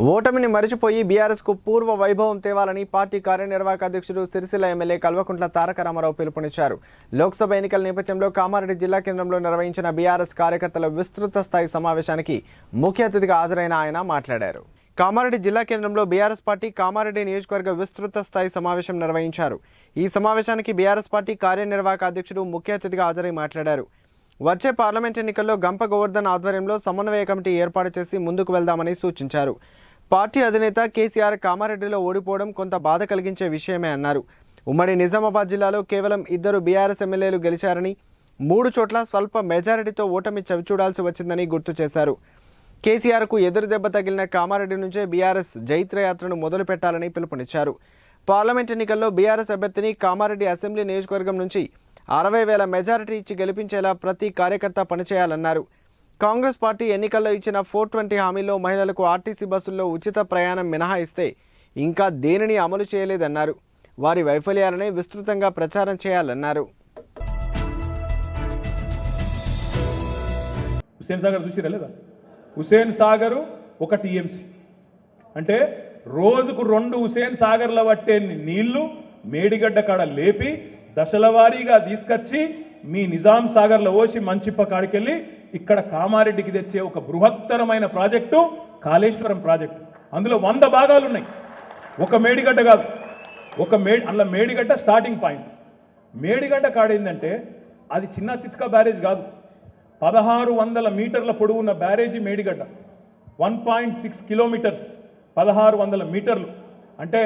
ఓటమిని మరిచిపోయి బీఆర్ఎస్కు పూర్వ వైభవం తేవాలని పార్టీ కార్యనిర్వాహక అధ్యక్షుడు సిరిసిల్ల ఎమ్మెల్యే కల్వకుంట్ల తారక రామారావు పిలుపునిచ్చారు. లోక్సభ ఎన్నికల నేపథ్యంలో కామారెడ్డి జిల్లా కేంద్రంలో నిర్వహించిన బీఆర్ఎస్ కార్యకర్తల విస్తృత స్థాయి సమావేశానికి ముఖ్య అతిథిగా హాజరైన ఆయన మాట్లాడారు. కామారెడ్డి జిల్లా కేంద్రంలో బీఆర్ఎస్ పార్టీ కామారెడ్డి నియోజకవర్గ విస్తృత స్థాయి సమావేశం నిర్వహించారు. ఈ సమావేశానికి బీఆర్ఎస్ పార్టీ కార్యనిర్వాహక అధ్యక్షుడు ముఖ్య అతిథిగా హాజరై మాట్లాడారు. వచ్చే పార్లమెంట్ ఎన్నికల్లో గంప గోవర్ధన్ ఆధ్వర్యంలో సమన్వయ కమిటీ ఏర్పాటు చేసి ముందుకు వెళ్దామని సూచించారు. పార్టీ అధినేత కేసీఆర్ కామారెడ్డిలో ఓడిపోవడం కొంత బాధ కలిగించే విషయమే అన్నారు. ఉమ్మడి నిజామాబాద్ జిల్లాలో కేవలం ఇద్దరు బీఆర్ఎస్ ఎమ్మెల్యేలు గెలిచారని మూడు చోట్ల స్వల్ప మెజారిటీతో ఓటమి చవిచూడాల్సి వచ్చిందని గుర్తు చేశారు. కేసీఆర్కు ఎదురు దెబ్బ తగిలిన కామారెడ్డి నుంచే బీఆర్ఎస్ జైత్రయాత్రను మొదలు పెట్టాలని పిలుపునిచ్చారు. పార్లమెంట్ ఎన్నికల్లో బీఆర్ఎస్ అభ్యర్థిని కామారెడ్డి అసెంబ్లీ నియోజకవర్గం నుంచి అరవై వేల మెజారిటీ ఇచ్చి గెలిపించేలా ప్రతి కార్యకర్త పనిచేయాలన్నారు. కాంగ్రెస్ పార్టీ ఎన్నికల్లో ఇచ్చిన ఫోర్ ట్వంటీ హామీలో మహిళలకు ఆర్టీసీ బస్సుల్లో ఉచిత ప్రయాణం మినహాయిస్తే ఇంకా దేనిని అమలు చేయలేదన్నారు. వారి వైఫల్యాలనే విస్తృతంగా ప్రచారం చేయాలన్నారు. హుసేన్ సాగర్ చూసిరా లేదా? హుస్సేన్ సాగరు ఒక టీఎంసీ. అంటే రోజుకు రెండు హుసేన్ సాగర్ల పట్టే నీళ్ళు మేడిగడ్డ కాడ లేపి దశల వారీగా తీసుకొచ్చి మీ నిజాం సాగర్లో పోసి మంచిప్ప కాడికెళ్ళి ఇక్కడ కామారెడ్డికి తెచ్చే ఒక బృహత్తరమైన ప్రాజెక్టు కాళేశ్వరం ప్రాజెక్టు. అందులో వంద భాగాలు ఉన్నాయి ఒక మేడిగడ్డ కాదు. ఒక మే అందులో మేడిగడ్డ స్టార్టింగ్ పాయింట్ మేడిగడ్డ కాడేందంటే అది చిన్న చిత్క బ్యారేజ్ కాదు. పదహారు వందల మీటర్ల పొడవున్న బ్యారేజీ Medigadda. One point six kilometres పదహారు వందల మీటర్లు. అంటే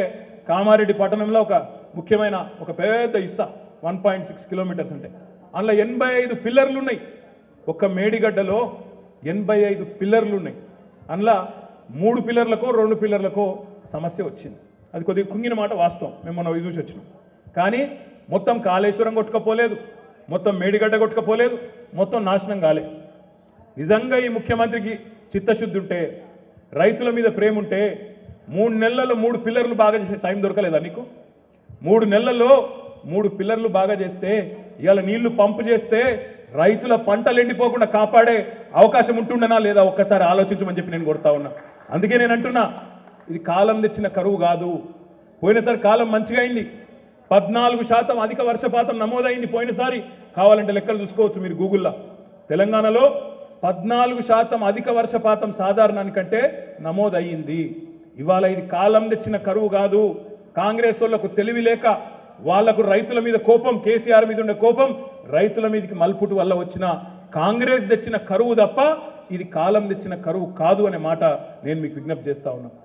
కామారెడ్డి పట్టణంలో ఒక ముఖ్యమైన ఒక పెద్ద ఇస్సా. వన్ పాయింట్ సిక్స్ కిలోమీటర్స్ అంటే. అందులో ఎనభై ఐదు పిల్లర్లు ఉన్నాయి ఒక మేడిగడ్డలో ఎనభై ఐదు పిల్లర్లు ఉన్నాయి. అందులో మూడు పిల్లర్లకో రెండు పిల్లర్లకో సమస్య వచ్చింది. అది కొద్దిగా కుంగిన మాట వాస్తవం. మేము మనం చూసి వచ్చినాం. కానీ మొత్తం కాళేశ్వరం కొట్టుకపోలేదు మొత్తం మేడిగడ్డ కొట్టుకపోలేదు మొత్తం నాశనం కాలే. నిజంగా ఈ ముఖ్యమంత్రికి చిత్తశుద్ధి ఉంటే రైతుల మీద ప్రేమ ఉంటే మూడు నెలల్లో మూడు పిల్లర్లు బాగా చేసే టైం దొరకలేదా నీకు? మూడు నెలల్లో మూడు పిల్లర్లు బాగా చేస్తే ఇవాళ నీళ్ళు పంపు చేస్తే రైతుల పంటలు ఎండిపోకుండా కాపాడే అవకాశం ఉంటుండనా లేదా ఒక్కసారి ఆలోచించమని చెప్పి నేను కొడతా ఉన్నా. అందుకే నేను అంటున్నా ఇది కాలం తెచ్చిన కరువు కాదు. పోయినసారి కాలం మంచిగా అయింది. పద్నాలుగు శాతం అధిక వర్షపాతం నమోదైంది. పోయినసారి కావాలంటే లెక్కలు చూసుకోవచ్చు మీరు గూగుల్లో. తెలంగాణలో పద్నాలుగు శాతం అధిక వర్షపాతం సాధారణానికంటే నమోదయ్యింది. ఇవాళ ఇది కాలం తెచ్చిన కరువు కాదు. కాంగ్రెస్ వాళ్ళకు తెలివి లేక వాళ్ళకు రైతుల మీద కోపం కేసీఆర్ మీద ఉండే కోపం రైతుల మీదకి మల్పుటు వల్ల వచ్చిన కాంగ్రెస్ తెచ్చిన కరువు తప్ప ఇది కాలం తెచ్చిన కరువు కాదు అనే మాట నేను మీకు విజ్ఞప్తి చేస్తా ఉన్నాను